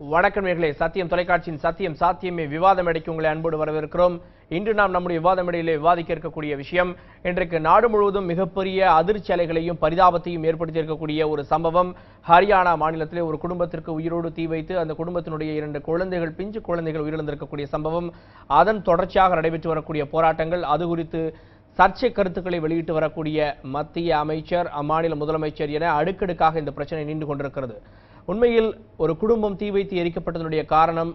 வணக்கம் நேர்களே. சத்தியம் தொலைக்காட்சியின் சத்தியம் சாத்தியமே. விவாத மேடைக்கு உங்களை அன்போடு வரவேற்கிறோம். இன்று நாம் நம்முடைய விவாத மேடையிலே விவாதிக்க இருக்கக்கூடிய விஷயம் இன்றைக்கு நாடு முழுவதும் மிகப்பெரிய அதிர்ச்சி அலைகளையும் பரிதாபத்தையும் ஏற்படுத்தி இருக்கக்கூடிய ஒரு சம்பவம். ஹரியானா மாநிலத்திலே ஒரு குடும்பத்திற்கு உயிரோடு தீ வைத்து அந்த குடும்பத்தினுடைய இரண்டு குழந்தைகள் பிஞ்சு குழந்தைகள் உயிரிழந்திருக்கக்கூடிய சம்பவம். அதன் தொடர்ச்சியாக நடைபெற்று வரக்கூடிய போராட்டங்கள் அது குறித்து சர்ச்சை கருத்துக்களை வெளியிட்டு வரக்கூடிய மத்திய அமைச்சர் அம்மாநில முதலமைச்சர் என அடுக்கடுக்காக இந்த பிரச்சனை நீண்டு கொண்டிருக்கிறது. உண்மையில் ஒரு குடும்பம் தீ வைத்து எரிக்கப்பட்டதனுடைய காரணம்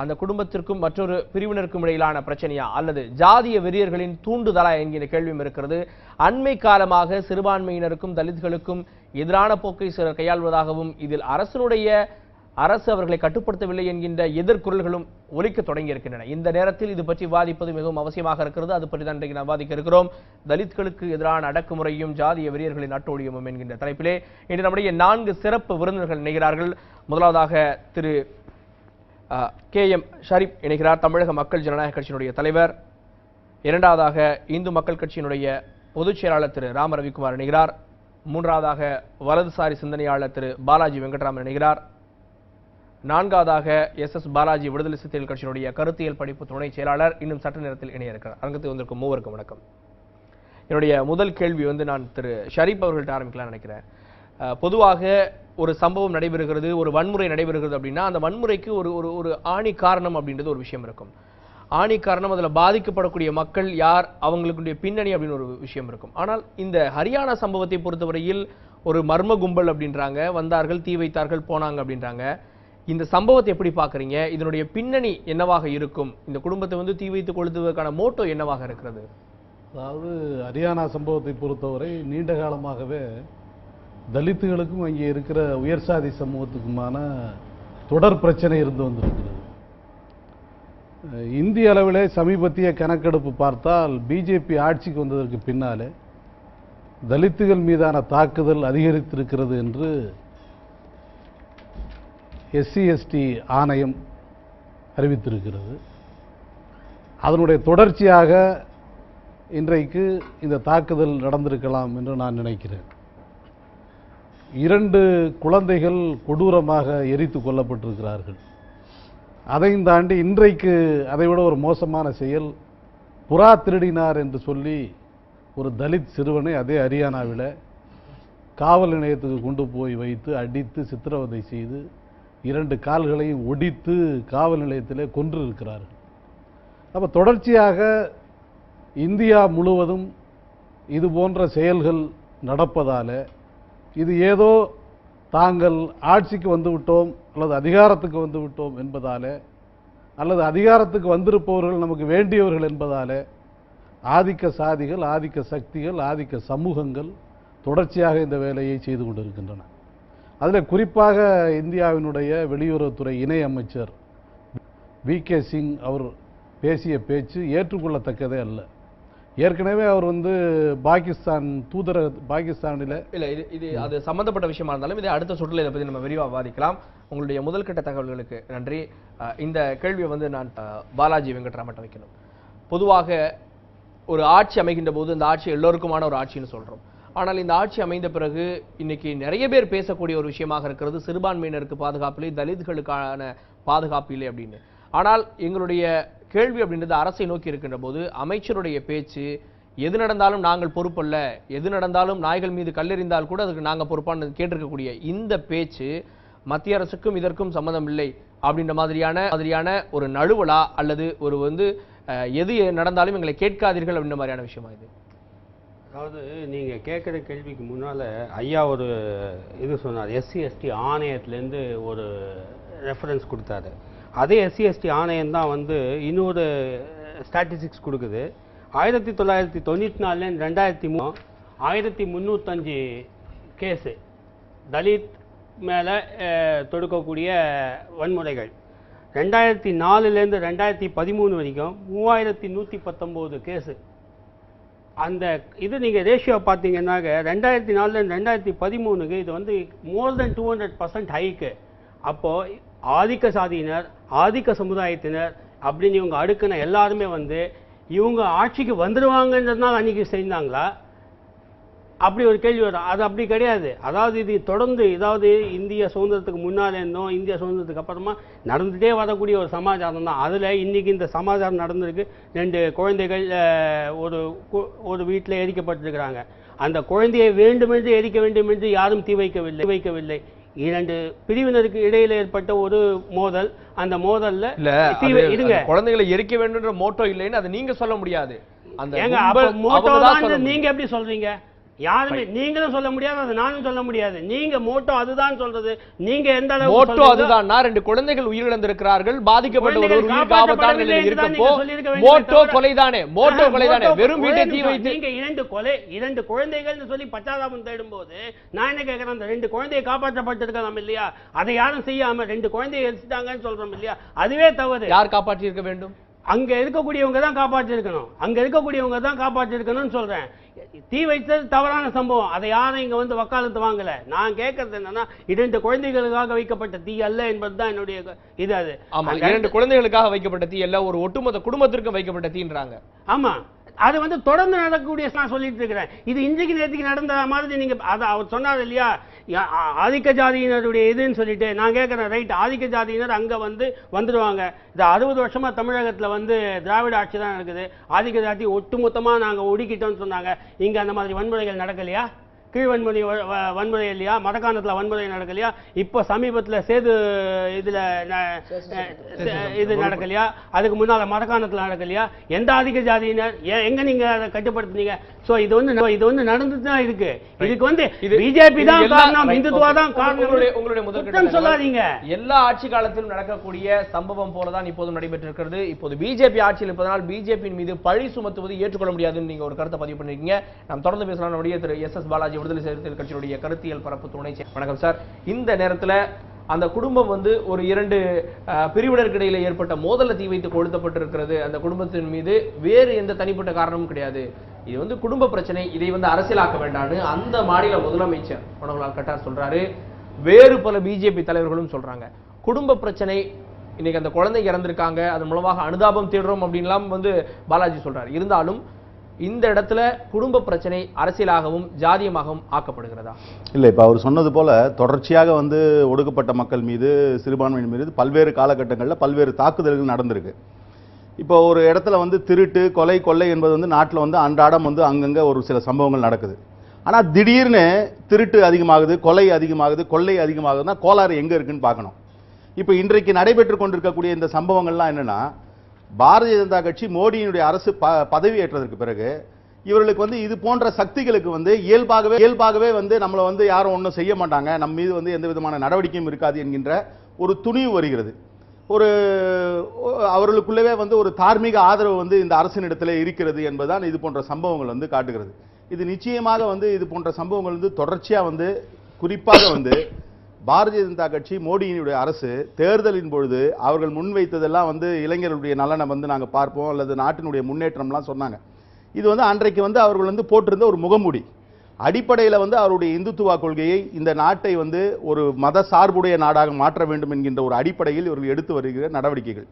அந்த குடும்பத்திற்கும் மற்றொரு பிரிவினருக்கும் இடையிலான பிரச்சனையா? அல்லது ஜாதிய வெறியர்களின் தூண்டுதலா என்கிற கேள்வியும் இருக்கிறது. அண்மை காலமாக சிறுபான்மையினருக்கும் தலித்களுக்கும் எதிரான போக்கை சிலர் கையாள்வதாகவும் இதில் அரசனுடைய அரசு அவர்களை கட்டுப்படுத்தவில்லை என்கின்ற எதிர்குரல்களும் ஒலிக்க தொடங்கியிருக்கின்றன. இந்த நேரத்தில் இது பற்றி விவாதிப்பது மிகவும் அவசியமாக இருக்கிறது. அது பற்றி தான் இன்றைக்கு நாம் விவாதிக்க இருக்கிறோம். தலித்களுக்கு எதிரான அடக்குமுறையும் ஜாதிய வெறியர்களின் அட்டோழியமும் என்கின்ற தலைப்பிலே இன்று நம்முடைய நான்கு சிறப்பு விருந்தினர்கள் இணைகிறார்கள். முதலாவதாக திரு கே எம் ஷரீப் இணைகிறார். தமிழக மக்கள் ஜனநாயக கட்சியினுடைய தலைவர். இரண்டாவதாக இந்து மக்கள் கட்சியினுடைய பொதுச் செயலாளர் திரு ராம ரவிக்குமார் இணைகிறார். மூன்றாவதாக வலதுசாரி சிந்தனையாளர் திரு பாலாஜி வெங்கட்ராமன் இணைகிறார். நான்காவதாக எஸ் எஸ் பாலாஜி விடுதலை சிறுத்தைகள் கட்சியினுடைய கருத்தியல் படிப்பு துணை செயலாளர் இன்னும் சட்ட நேரத்தில் இணைய இருக்கிறார். அரங்கத்தில் வந்திருக்கும் மூவருக்கும் வணக்கம். என்னுடைய முதல் கேள்வி வந்து நான் திரு ஷரீப் அவர்கள்ட்ட ஆரம்பிக்கலாம் நினைக்கிறேன். பொதுவாக ஒரு சம்பவம் நடைபெறுகிறது ஒரு வன்முறை நடைபெறுகிறது அப்படின்னா அந்த வன்முறைக்கு ஒரு ஒரு ஒரு ஆணி காரணம் அப்படின்றது ஒரு விஷயம் இருக்கும். ஆணி காரணம் அதில் பாதிக்கப்படக்கூடிய மக்கள் யார் அவங்களுக்குடைய பின்னணி அப்படின்னு ஒரு விஷயம் இருக்கும். ஆனால் இந்த ஹரியானா சம்பவத்தை பொறுத்தவரையில் ஒரு மர்ம கும்பல் அப்படின்றாங்க வந்தார்கள் தீ வைத்தார்கள் போனாங்க அப்படின்றாங்க. இந்த சம்பவத்தை எப்படி பார்க்குறீங்க? இதனுடைய பின்னணி என்னவாக இருக்கும்? இந்த குடும்பத்தை வந்து தீ வைத்து கொளுத்துவதற்கான மோட்டோ என்னவாக இருக்கிறது? அதாவது ஹரியானா சம்பவத்தை பொறுத்தவரை நீண்ட காலமாகவே தலித்துகளுக்கும் அங்கே இருக்கிற உயர் சாதி சமூகத்துக்குமான தொடர் பிரச்சனை இருந்து வந்திருக்கிறது. இந்திய அளவிலே சமீபத்திய கணக்கெடுப்பு பார்த்தால் பிஜேபி ஆட்சிக்கு வந்ததற்கு பின்னாலே தலித்துகள் மீதான தாக்குதல் அதிகரித்திருக்கிறது என்று எஸ்சி எஸ்டி ஆணையம் அறிவித்திருக்கிறது. அதனுடைய தொடர்ச்சியாக இன்றைக்கு இந்த தாக்குதல் நடந்திருக்கலாம் என்று நான் நினைக்கிறேன். இரண்டு குழந்தைகள் கொடூரமாக எரித்து கொல்லப்பட்டிருக்கிறார்கள். அதையும் தாண்டி இன்றைக்கு அதைவிட ஒரு மோசமான செயல் புறா திருடினார் என்று சொல்லி ஒரு தலித் சிறுவனை அதே ஹரியானாவில் காவல் நிலையத்துக்கு கொண்டு போய் வைத்து அடித்து சித்திரவதை செய்து இரண்டு கால்களையும் ஒடித்து காவல் நிலையத்திலே கொன்று இருக்கிறார்கள் அப்போ தொடர்ச்சியாக இந்தியா முழுவதும் இது போன்ற செயல்கள் நடப்பதால் இது ஏதோ தாங்கள் ஆட்சிக்கு வந்து விட்டோம் அல்லது அதிகாரத்துக்கு வந்து விட்டோம் அல்லது அதிகாரத்துக்கு வந்திருப்பவர்கள் நமக்கு வேண்டியவர்கள் என்பதால் ஆதிக்க சாதிகள் ஆதிக்க சக்திகள் ஆதிக்க சமூகங்கள் தொடர்ச்சியாக இந்த வேலையை செய்து கொண்டிருக்கின்றன. அதில் குறிப்பாக இந்தியாவினுடைய வெளியுறவுத்துறை இணை அமைச்சர் வி கே சிங் அவர் பேசிய பேச்சு ஏற்றுக்கொள்ளத்தக்கதே அல்ல. ஏற்கனவே அவர் வந்து பாகிஸ்தான் தூதர பாகிஸ்தானில் இல்லை இது இது அது சம்மந்தப்பட்ட விஷயமா இருந்தாலும் இதை அடுத்த சுற்றுல இதை பற்றி நம்ம விரிவாக விவாதிக்கலாம். உங்களுடைய முதல்கட்ட தகவல்களுக்கு நன்றி. இந்த கேள்வியை வந்து நான் பாலாஜி வெங்கட்ராமட்ட வைக்கணும். பொதுவாக ஒரு ஆட்சி அமைகின்ற போது இந்த ஆட்சி எல்லோருக்குமான ஒரு ஆட்சின்னு சொல்கிறோம் ஆனால் இந்த ஆட்சி அமைந்த பிறகு இன்னைக்கு நிறைய பேர் பேசக்கூடிய ஒரு விஷயமாக இருக்கிறது. சிறுபான்மையினருக்கு பாதுகாப்பில்லை தலித்களுக்கான பாதுகாப்பு இல்லை அப்படின்னு. ஆனால் எங்களுடைய கேள்வி அப்படின்றது அரசை நோக்கி இருக்கின்ற போது அமைச்சருடைய பேச்சு எது நடந்தாலும் நாங்கள் பொறுப்பல்ல எது நடந்தாலும் நாய்கள் மீது கல்லெறிந்தால் கூட அதுக்கு நாங்கள் பொறுப்பான்னு கேட்டிருக்கக்கூடிய இந்த பேச்சு மத்திய அரசுக்கும் இதற்கும் சம்மந்தம் இல்லை அப்படின்ற மாதிரியான மாதிரியான ஒரு நழுவலா அல்லது ஒரு வந்து எது நடந்தாலும் எங்களை கேட்காதீர்கள் அப்படின்ற மாதிரியான விஷயமா இது? அதாவது நீங்கள் கேட்குற கேள்விக்கு முன்னால் ஐயா ஒரு இது சொன்னார். எஸ்சி எஸ்டி ஆணையத்திலேருந்து ஒரு ரெஃபரன்ஸ் கொடுத்தாரு. அதே எஸ்சி எஸ்டி ஆணையம் தான் வந்து இன்னொரு ஸ்டாட்டிஸ்டிக்ஸ் கொடுக்குது. ஆயிரத்தி தொள்ளாயிரத்தி தொண்ணூற்றி நாலுலேருந்து ரெண்டாயிரத்தி மூணு ஆயிரத்தி முந்நூற்றஞ்சு கேஸு தலித் மேலே தொடுக்கக்கூடிய வன்முறைகள். ரெண்டாயிரத்தி நாலுலேருந்து ரெண்டாயிரத்தி பதிமூணு வரைக்கும் மூவாயிரத்தி நூற்றி பத்தொம்போது கேஸு அந்த இது நீங்கள் ரேஷியோ பார்த்தீங்கன்னாக்க ரெண்டாயிரத்தி நாலுலேருந்து ரெண்டாயிரத்தி பதிமூணுக்கு இது வந்து more than two hundred percent haiku அப்போது ஆதிக்க சாதியினர் ஆதிக்க சமுதாயத்தினர் அப்படின்னு இவங்க அடுக்குன எல்லாருமே வந்து இவங்க ஆட்சிக்கு வந்துடுவாங்கன்றதுனால அன்றைக்கி செஞ்சாங்களா அப்படி ஒரு கேள்வி வரும். அது அப்படி கிடையாது. அதாவது இது தொடர்ந்து ஏதாவது இந்திய சுதந்திரத்துக்கு முன்னால் இருந்தோம் இந்திய சுதந்திரத்துக்கு அப்புறமா நடந்துகிட்டே வரக்கூடிய ஒரு சமாச்சாரம் தான். அதில் இன்றைக்கி இந்த சமாச்சாரம் நடந்திருக்கு. ரெண்டு குழந்தைகள் ஒரு கு- ஒரு வீட்டில் எரிக்கப்பட்டிருக்கிறாங்க. அந்த குழந்தையை வேண்டுமென்று எரிக்க வேண்டும் என்று யாரும் தீ வைக்கவில்லை. வைக்கவில்லை. இரண்டு பிரிவினருக்கு இடையில ஏற்பட்ட ஒரு மோதல். அந்த மோதல்ல இருங்க குழந்தைகளை எரிக்க வேண்டும்ன்ற மோட்டோ இல்லைன்னு அதை நீங்க சொல்ல முடியாது. அந்த நீங்க எப்படி சொல்றீங்க? யாருமே நீங்களும் சொல்ல முடியாது அது நானும் சொல்ல முடியாது. நீங்க மோட்டோ அதுதான் சொல்றது. நீங்க எந்த அளவுக்கு மோட்டோ அதுதான்னா ரெண்டு குழந்தைகள் உயிரிழந்திருக்கிறார்கள். பாதிக்கப்பட்ட ஒரு உயிருக்கு ஆபத்தான நிலையில் இருக்கப்போ மோட்டோ கொலைதானே? மோட்டோ கொலைதானே? வெறும் வீட்டை தீ. வைத்து நீங்க இரண்டு கொலை இரண்டு குழந்தைகள்னு சொல்லி பச்சாதாபம் தேடும்போது நான் என்ன கேட்கறேன்? அந்த ரெண்டு குழந்தையை காப்பாற்றப்பட்டிருக்கலாம் இல்லையா? அதை யாரும் செய்யாம ரெண்டு குழந்தையை எரிச்சிட்டாங்கன்னு சொல்றோம் இல்லையா? அதுவே தவறு. யார் காப்பாற்றி இருக்க வேண்டும்? அங்க இருக்கக்கூடியவங்க தான் காப்பாற்றிருக்கணும். அங்க இருக்கக்கூடியவங்க தான் காப்பாற்றிருக்கணும்னு சொல்றேன். தீ வைத்தது தவறான சம்பவம். அதை யாரும் இங்க வந்து வக்காலத்து வாங்கல. நான் கேட்கறது என்னன்னா இரண்டு குழந்தைகளுக்காக வைக்கப்பட்ட தீ அல்ல என்பதுதான் என்னுடைய க- இது அது. ஆமா இரண்டு குழந்தைகளுக்காக வைக்கப்பட்ட தீ அல்ல ஒரு ஒட்டுமொத்த குடும்பத்திற்கும் வைக்கப்பட்ட தீன்றாங்க. ஆமா. அது வந்து தொடர்ந்து நடக்கக்கூடிய நான் சொல்லிட்டு இருக்கிறேன். இது இன்றைக்கு நேற்றுக்கு நடந்த மாதிரி நீங்க அதை அவர் சொன்னார் இல்லையா? ஆதிக்க ஜாதியினருடைய இதுன்னு சொல்லிட்டு நான் கேட்குறேன் ரைட். ஆதிக்க ஜாதியினர் அங்கே வந்து வந்துடுவாங்க இந்த அறுபது வருஷமாக தமிழகத்தில் வந்து திராவிட ஆட்சி தான் இருக்குது ஆதிக்க ஜாதி ஒட்டுமொத்தமாக நாங்கள் ஒடுக்கிட்டோம்னு சொன்னாங்க. இங்கே அந்த மாதிரி வன்முறைகள் நடக்கலையா? கீழ் வன்முறை வன்முறை இல்லையா? மதக்காணத்துல வன்முறை நடக்கலையா? இப்போ சமீபத்துல சேது இதுல இது நடக்கலையா? அதுக்கு முன்னால மதக்காணத்துல நடக்கலையா? எந்த அதிக ஜாதியினர் எங்க நீங்க அதை கட்டுப்படுத்துனீங்க? சோ இது வந்து இது வந்து நடந்துட்டு தான் இருக்கு இதுக்கு வந்து பிஜேபி தான் எல்லா- காரணம். இந்துத்துவா. தான் காரணம். உங்களுடைய தகவல். சொல்லாதீங்க. எல்லா ஆட்சி காலத்திலும் நடக்கக்கூடிய சம்பவம் போலதான் இப்போதும் நடைபெற்றிருக்கிறது. இப்போது பிஜேபி ஆட்சியில் இருப்பதனால் பிஜேபியின் மீது பழி சுமத்துவது ஏற்றுக்கொள்ள முடியாதுன்னு நீங்க ஒரு கருத்தை பதிவு பண்ணிருக்கீங்க. நாம் தொடர்ந்து பேசலாம் நம்முடைய திரு எஸ் எஸ் பாலாஜி விடுதலை சிறுத்தைகள் கட்சியினுடைய கருத்தியல் பரப்பு துணை வணக்கம் சார். இந்த நேரத்தில் அந்த குடும்பம் வந்து ஒரு இரண்டு அஹ், பிரிவினருக்கு இடையில ஏற்பட்ட மோதல தீ வைத்து கொளுத்தப்பட்டிருக்கிறது. அந்த குடும்பத்தின் மீது வேறு எந்த தனிப்பட்ட காரணமும் கிடையாது. இது வந்து குடும்ப பிரச்சனை. இதை வந்து அரசியலாக்க வேண்டாம்னு அந்த மாநில முதலமைச்சர் மனோகர்லால் கட்டார் சொல்றாரு. வேறு பல பிஜேபி தலைவர்களும் சொல்றாங்க. குடும்ப பிரச்சனை இன்னைக்கு அந்த குழந்தை இறந்திருக்காங்க. அதன் மூலமாக அனுதாபம் தேடுறோம் அப்படின்லாம் வந்து பாலாஜி சொல்றாரு. இருந்தாலும் இந்த இடத்துல குடும்ப பிரச்சனை அரசியலாகவும் ஜாதியமாகவும் ஆக்கப்படுகிறதா? இல்லை இப்போ அவர் சொன்னது போல தொடர்ச்சியாக வந்து ஒடுக்கப்பட்ட மக்கள் மீது சிறுபான்மையின் மீது பல்வேறு காலகட்டங்களில் பல்வேறு தாக்குதல்கள் நடந்திருக்கு. இப்போ ஒரு இடத்துல வந்து திருட்டு கொலை கொள்ளை என்பது வந்து நாட்டில் வந்து அன்றாடம் வந்து அங்கங்கே ஒரு சில சம்பவங்கள் நடக்குது. ஆனால் திடீர்னு திருட்டு அதிகமாகுது கொலை அதிகமாகுது கொள்ளை அதிகமாகுதுன்னா கோளாறு எங்கே இருக்குன்னு பார்க்கணும். இப்போ இன்றைக்கு நடைபெற்று கொண்டிருக்கக்கூடிய இந்த சம்பவங்கள்லாம் என்னென்னா பாரதிய ஜனதா கட்சி மோடியினுடைய அரசு ப பதவி ஏற்றதற்கு பிறகு இவர்களுக்கு வந்து இது போன்ற சக்திகளுக்கு வந்து இயல்பாகவே இயல்பாகவே வந்து நம்மளை வந்து யாரும் ஒன்றும் செய்ய மாட்டாங்க. நம்ம மீது வந்து எந்த விதமான நடவடிக்கையும் இருக்காது என்கின்ற ஒரு துணிவு வருகிறது. ஒரு அவர்களுக்குள்ளவே வந்து ஒரு தார்மீக ஆதரவு வந்து இந்த அரசினிடத்தில் இருக்கிறது என்பதுதான் இது போன்ற சம்பவங்கள் வந்து காட்டுகிறது. இது நிச்சயமாக வந்து இது போன்ற சம்பவங்கள் வந்து தொடர்ச்சியாக வந்து குறிப்பாக வந்து பாரதிய ஜனதா கட்சி மோடியினுடைய அரசு தேர்தலின் பொழுது அவர்கள் முன்வைத்ததெல்லாம் வந்து இளைஞர்களுடைய நலனை வந்து நாங்கள் பார்ப்போம் அல்லது நாட்டினுடைய முன்னேற்றம்லாம் சொன்னாங்க. இது வந்து அன்றைக்கு வந்து அவர்கள் வந்து போட்டிருந்த ஒரு முகமூடி. அடிப்படையில் வந்து அவருடைய இந்துத்துவா கொள்கையை இந்த நாட்டை வந்து ஒரு மத சார்புடைய நாடாக மாற்ற வேண்டும் என்கின்ற ஒரு அடிப்படையில் இவர்கள் எடுத்து வருகிற நடவடிக்கைகள்.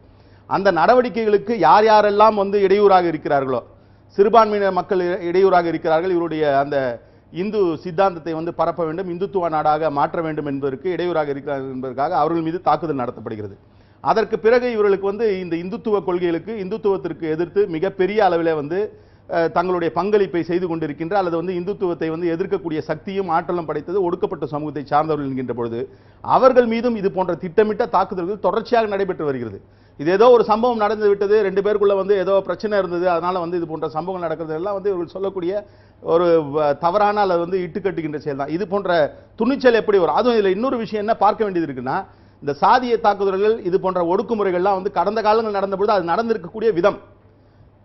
அந்த நடவடிக்கைகளுக்கு யார் யாரெல்லாம் வந்து இடையூறாக இருக்கிறார்களோ சிறுபான்மையினர் மக்கள் இ- இடையூறாக இருக்கிறார்கள் இவருடைய அந்த இந்து சித்தாந்தத்தை வந்து பரப்ப வேண்டும் இந்துத்துவ நாடாக மாற்ற வேண்டும் என்பதற்கு இடையூறாக இருக்கிறார்கள் என்பதற்காக அவர்கள் மீது தாக்குதல் நடத்தப்படுகிறது. அதற்கு பிறகு இவர்களுக்கு வந்து இந்த இந்துத்துவ கொள்கைகளுக்கு இந்துத்துவத்திற்கு எதிர்த்து மிகப்பெரிய அளவில் வந்து தங்களுடைய பங்களிப்பை செய்து கொண்டிருக்கின்ற அல்லது வந்து இந்துத்துவத்தை வந்து எதிர்க்கக்கூடிய சக்தியும் ஆற்றலும் படைத்தது ஒடுக்கப்பட்ட சமூகத்தை சார்ந்தவர்கள் என்கின்ற பொழுது அவர்கள் மீதும் இது போன்ற திட்டமிட்ட தாக்குதல்கள் தொடர்ச்சியாக நடைபெற்று வருகிறது. இது ஏதோ ஒரு சம்பவம் நடந்து விட்டது. ரெண்டு பேருக்குள்ள வந்து ஏதோ பிரச்சனை இருந்தது. அதனால வந்து இது போன்ற சம்பவங்கள் நடக்கிறது எல்லாம் வந்து இவர்கள் சொல்லக்கூடிய ஒரு வ- தவறான அல்லது வந்து இட்டுக்கட்டுகின்ற செயல் தான். இது போன்ற துணிச்சல் எப்படி வரும்? அதுவும் இதில் இன்னொரு விஷயம் என்ன பார்க்க வேண்டியது இருக்குன்னா இந்த சாதிய தாக்குதல்கள் இது போன்ற ஒடுக்குமுறைகள்லாம் வந்து கடந்த காலங்கள் நடந்தபொழுது அது நடந்திருக்கக்கூடிய விதம்.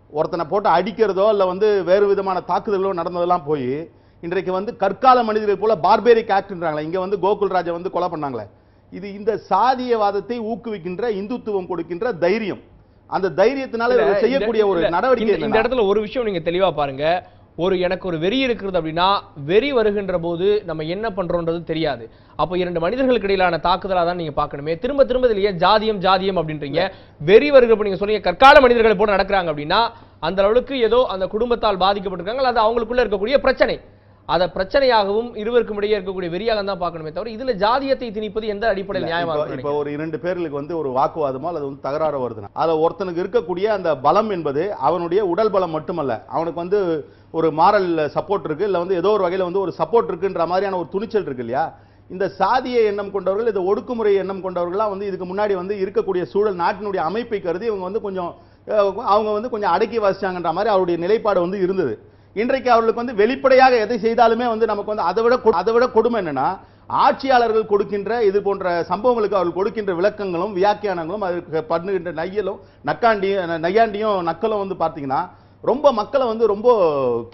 ஒருத்தனை போட்டு அடிக்கிறதோ இல்லை வந்து வேறு விதமான தாக்குதலோ நடந்ததெல்லாம் போய் இன்றைக்கு வந்து கற்கால மனிதர்கள் போல பார்பேரிக் ஆக்ட்ன்றாங்களே இங்கே வந்து கோகுல்ராஜை வந்து கொலை பண்ணாங்களே. இது இந்த சாதியவாதத்தை ஊக்குவிக்கின்ற இந்துத்துவம் கொடுக்கின்ற தைரியம். அந்த தைரியத்தினால செய்யக்கூடிய ஒரு நடவடிக்கை இந்த- இடத்துல ஒரு விஷயம் நீங்க தெளிவா பாருங்க. ஒரு எனக்கு ஒரு வெறி இருக்கிறது அப்படின்னா வெறி வருகின்ற போது நம்ம என்ன பண்றோம்ன்றது தெரியாது. அப்போ இரண்டு மனிதர்களுக்கு இடையிலான தாக்குதலா தான் நீங்க பார்க்கணுமே. திரும்ப திரும்ப இதுலயே ஜாதியம் ஜாதியம் அப்படின்றீங்க. வெறி வருகிறப்ப நீங்க சொன்னீங்க கற்கால மனிதர்களை போல நடக்கிறாங்க அப்படின்னா அந்த அளவுக்கு ஏதோ அந்த குடும்பத்தால் பாதிக்கப்பட்டிருக்காங்க அது அவங்களுக்குள்ள இருக்கக்கூடிய பிரச்சனை. அதை பிரச்சனையாகவும் இருவருக்கும் இடையே இருக்கக்கூடிய வெறியாக தான் பார்க்கணுமே தவிர இதுல ஜாதியத்தை திணிப்பது எந்த அடிப்படையில் நியாயமாக இப்போ- ஒரு இரண்டு பேர்களுக்கு வந்து ஒரு வாக்குவாதமோ அல்லது வந்து தகராறு வருதுன்னா அதுல ஒருத்தனுக்கு இருக்கக்கூடிய அந்த பலம் என்பது அவனுடைய உடல் பலம் மட்டுமல்ல. அவனுக்கு வந்து ஒரு மாரல் சப்போர்ட் இருக்கு இல்ல வந்து ஏதோ ஒரு வகையில வந்து ஒரு சப்போர்ட் இருக்குன்ற மாதிரியான ஒரு துணிச்சல் இருக்கு இல்லையா? இந்த சாதிய எண்ணம் கொண்டவர்கள் இந்த ஒடுக்குமுறை எண்ணம் கொண்டவர்கள்லாம் வந்து இதுக்கு முன்னாடி வந்து இருக்கக்கூடிய சூழல் நாட்டினுடைய அமைப்பை கருதி இவங்க வந்து கொஞ்சம் அவங்க வந்து கொஞ்சம் அடக்கி வாசிச்சாங்கன்ற மாதிரி அவருடைய நிலைப்பாடு வந்து இருந்தது. இன்றைக்கு அவர்களுக்கு வந்து வெளிப்படையாக எதை செய்தாலுமே வந்து நமக்கு வந்து அதை விட அதை விட கொடுமை என்னன்னா ஆட்சியாளர்கள் கொடுக்கின்ற இது போன்ற சம்பவங்களுக்கு அவர்கள் கொடுக்கின்ற விளக்கங்களும் வியாக்கியானங்களும் அதுக்கு பண்ணுகின்ற நையலும் நக்காண்டியும் நையாண்டியும் நக்கலும் வந்து பார்த்தீங்கன்னா ரொம்ப மக்களை வந்து ரொம்ப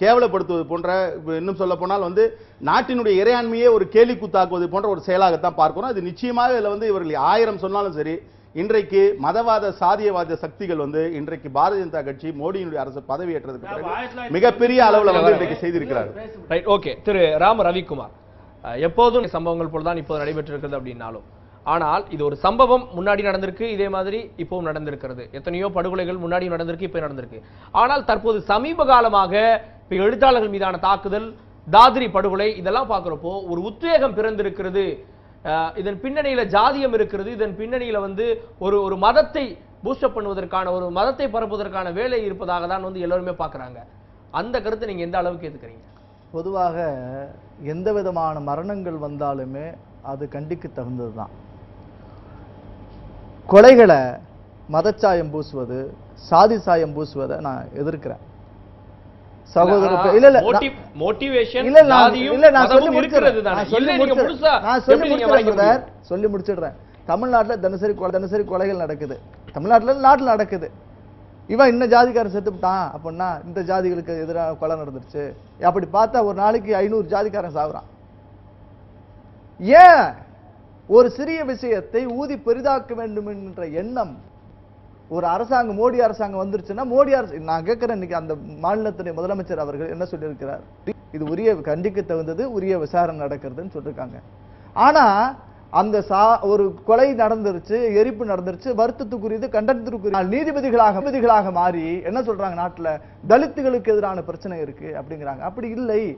கேவலப்படுத்துவது போன்ற இன்னும் சொல்ல போனால் வந்து நாட்டினுடைய இறையாண்மையே ஒரு கேலி கூத்தாக்குவது போன்ற ஒரு செயலாகத்தான் பார்க்கிறோம். அது நிச்சயமாக இதில் வந்து இவர்கள் ஆயிரம் சொன்னாலும் சரி இன்றைக்கு மதவாத சாதியவாத சக்திகள் வந்து இன்றைக்கு பாரதிய ஜனதா கட்சி மோடியினுடைய அரசு பதவியேற்றதுக்கு பிறகு மிகப்பெரிய அளவுல வந்து இன்றைக்கு செய்திருக்கிறார்கள். ரைட் ஓகே திரு ராம ரவிக்குமார் எப்போதும் சம்பவங்கள் போல தான் இப்போது நடைபெற்றிருக்கிறது அப்படின்னாலும். ஆனால் இது ஒரு சம்பவம் முன்னாடி நடந்திருக்கு இதே மாதிரி இப்பவும் நடந்திருக்கிறது. எத்தனையோ படுகொலைகள் முன்னாடி நடந்திருக்கு இப்போ நடந்திருக்கு. ஆனால் தற்போது சமீப காலமாக இப்ப எழுத்தாளர்கள் மீதான தாக்குதல் தாத்ரி படுகொலை இதெல்லாம் பார்க்குறப்போ ஒரு உத்வேகம் பிறந்திருக்கிறது. இதன் பின்னணியில் ஜாதியம் இருக்கிறது. இதன் பின்னணியில் வந்து ஒரு ஒரு மதத்தை பூஸ்டப் பண்ணுவதற்கான ஒரு மதத்தை பரப்புவதற்கான வேலை இருப்பதாக தான் வந்து எல்லோருமே பார்க்குறாங்க. அந்த கருத்தை நீங்கள் எந்த அளவுக்கு ஏத்துக்கிறீங்க? பொதுவாக எந்த விதமான மரணங்கள் வந்தாலுமே அது கண்டிக்கு தகுந்தது தான். கொலைகளை மதச்சாயம் பூசுவது சாதி சாயம் பூசுவதை நான் எதிர்க்கிறேன். சகோதர இல்ல இல்ல மோட்டிவேஷன் இல்ல நான் இல்ல நான் சொல்லி முடிச்சிடுறேன். சொல்லி முடிச்சிடுறேன். நான் சொல்லி முடிச்சிடுறேன்? சொல்லி முடிச்சிடுறேன். தமிழ்நாட்டுல தினசரி கொலை தினசரி கொலைகள் நடக்குது. தமிழ்நாட்டுல நாட்டுல நடக்குது. இவன் இந்த ஜாதிக்காரன் செத்துப்பிட்டான் அப்படின்னா இந்த ஜாதிகளுக்கு எதிராக கொலை நடந்துருச்சு. அப்படி பார்த்தா ஒரு நாளைக்கு ஐநூறு ஜாதிக்காரன் சாகுறான் ஏன்? ஒரு சிறிய விஷயத்தை ஊதி பெரிதாக்க வேண்டும் என்ற எண்ணம் ஒரு அரசாங்கம் மோடி அரசாங்கம் வந்துருச்சுன்னா மோடி அரசு நான் கேட்கிறேன் இன்னைக்கு அந்த மாநிலத்துடைய முதலமைச்சர் அவர்கள் என்ன சொல்லியிருக்கிறார்? இது உரிய கண்டிக்க தகுந்தது உரிய விசாரணை நடக்கிறதுன்னு சொல்லியிருக்காங்க. ஆனால் அந்த சா ஒரு கொலை நடந்துருச்சு எரிப்பு நடந்துருச்சு வருத்தத்துக்குரியது கண்டனத்துக்குரிய நீதிபதிகளாக நீதிபதிகளாக மாறி என்ன சொல்றாங்க நாட்டில்? தலித்துகளுக்கு எதிரான பிரச்சனை இருக்கு அப்படிங்கிறாங்க. அப்படி இல்லை.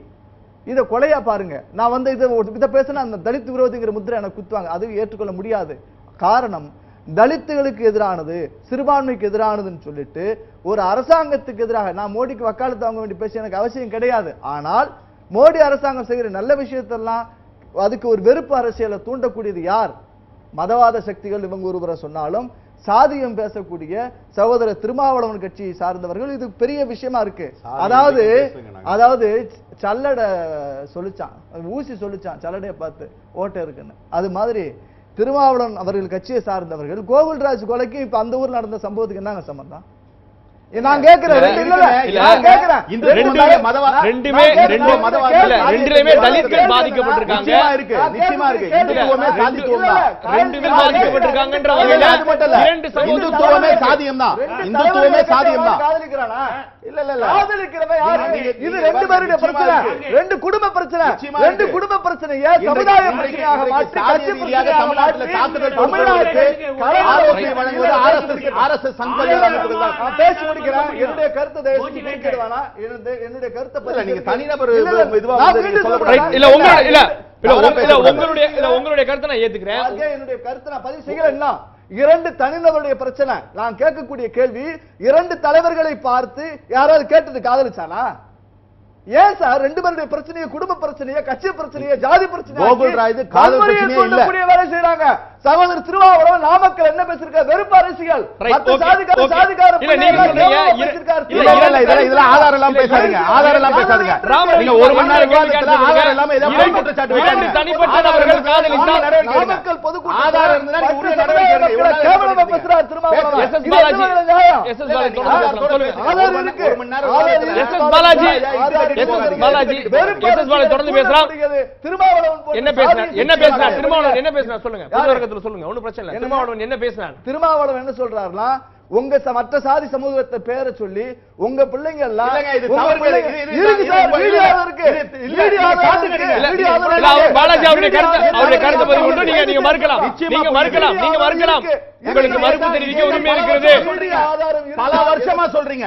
இதை கொலையா பாருங்க. நான் வந்து இதை இதை பேசினா அந்த தலித் விரோதிங்கிற முத்திரை எனக்கு குத்துவாங்க. அது ஏற்றுக்கொள்ள முடியாது. காரணம் தலித்துகளுக்கு எதிரானது சிறுபான்மைக்கு எதிரானதுன்னு சொல்லிட்டு ஒரு அரசாங்கத்துக்கு எதிராக நான் மோடிக்கு வக்காலத்து வாங்க வேண்டிய பேச எனக்கு அவசியம் கிடையாது. ஆனால் மோடி அரசாங்கம் செய்கிற நல்ல விஷயத்தெல்லாம் அதுக்கு ஒரு வெறுப்பு அரசியலை தூண்டக்கூடியது யார்? மதவாத சக்திகள் இவங்க ஒருவரை சொன்னாலும் சாதியம் பேசக்கூடிய சகோதரர் திருமாவளவன் கட்சியை சார்ந்தவர்கள் இது பெரிய விஷயமா இருக்கு. அதாவது. அதாவது சல்லட சொல்லிச்சான் ஊசி சொல்லிச்சான் சல்லடைய பார்த்து ஓட்டை இருக்குன்னு. அது மாதிரி திருமாவளவன் அவர்கள் கட்சியை சார்ந்தவர்கள் கோகுல்ராஜ் கொலைக்கு இப்ப அந்த ஊர்ல நடந்த சம்பவத்துக்கு என்னங்க சம்பந்தம்? நான் நான் பாதிக்கப்பட்டிருக்காங்க. சாதியம் தான் இந்துத்துவமே சாதியம் தான்? இல்ல இல்ல இல்ல காதலிக்கிறவன் யாரு? இது ரெண்டு பேருடைய பிரச்சனை. ரெண்டு குடும்ப பிரச்சனை ரெண்டு. குடும்ப பிரச்சனையை சமுதாய பிரச்சனையாக மாற்றி கட்சி பிரச்சனையாக தமிழ்நாட்டில் மாற்றி. நான் பேசி முடிக்கிறேன் என்னுடைய கருத்தை. என்னுடைய- கருத்தை நீங்க. தனிநபர் இல்ல, உங்க இல்ல இல்ல. உங்களுடைய இல்ல உங்களுடைய கருத்தை நான் ஏத்துக்கிறேன் ஆக என்னுடைய கருத்தை நான் பதிவு செய்யல என்ன இரண்டு தனிநபருடைய பிரச்சனை. நான் கேட்கக்கூடிய கேள்வி இரண்டு தலைவர்களை பார்த்து யாராவது கேட்டது காதலிச்சானா? ஏன் சார்? ரெண்டு பேருடைய பிரச்சனையை குடும்ப பிரச்சனையை கட்சி பிரச்சனையை ஜாதி பிரச்சனையை இது. வேலை செய்யறாங்க சகோதரர் திருவாவூரம் நாமக்கல் என்ன பேசிருக்காரு வெறுப்பு அரசியல். சாதிக்கார. சாதிக்கார இதெல்லாம் ஆதாரம் எல்லாம் பேசாதீங்க. ஆதாரம் எல்லாம் பேசாதீங்க. நீங்க ஒரு மணி நேரம் விவாதத்துல ஆதாரம் இல்லாம இரண்டு- குற்றச்சாட்டு வைக்காதீங்க. தனிப்பட்ட ஆதாரம் நபர்கள் இருந்தா. நாமக்கல் ஆதாரம் நீங்க உரிய நடவடிக்கை எடுங்க. கேவலமா பேசுறாரு இது ஆதாரம் இருக்கு. ஒரு மணி நேரம் பாலாஜி. பாலாஜி தொடர்ந்து. திருமாவளவன் என்ன சாதியை என்ன சித்தரிக்கிறார். திருமாவளவன் என்ன பேசினார் சொல்லுங்க? பொதுவரகத்துல சொல்லுங்க ஒண்ணும் பிரச்சனை இல்ல? திருமாவளவன் என்ன பேசினார் திருமாவளவன் என்ன சொல்றாருன்னா உங்க மற்ற சாதி சமூகத்தை பேரை சொல்லி உங்க பிள்ளைங்க எல்லாம். பாலாஜி அவருடைய கருத்து ஆதாரம் அவருடைய இருக்கு. கருத்து பதிவு ஒன்று நீங்க நீங்க மறுக்கலாம். நிச்சயமா நீங்க மறுக்கலாம். நீங்க மறுக்கலாம். உங்களுக்கு மறுப்பு தெரிவிக்க உரிமை இருக்கிறது. பல வருஷமா சொல்றீங்க.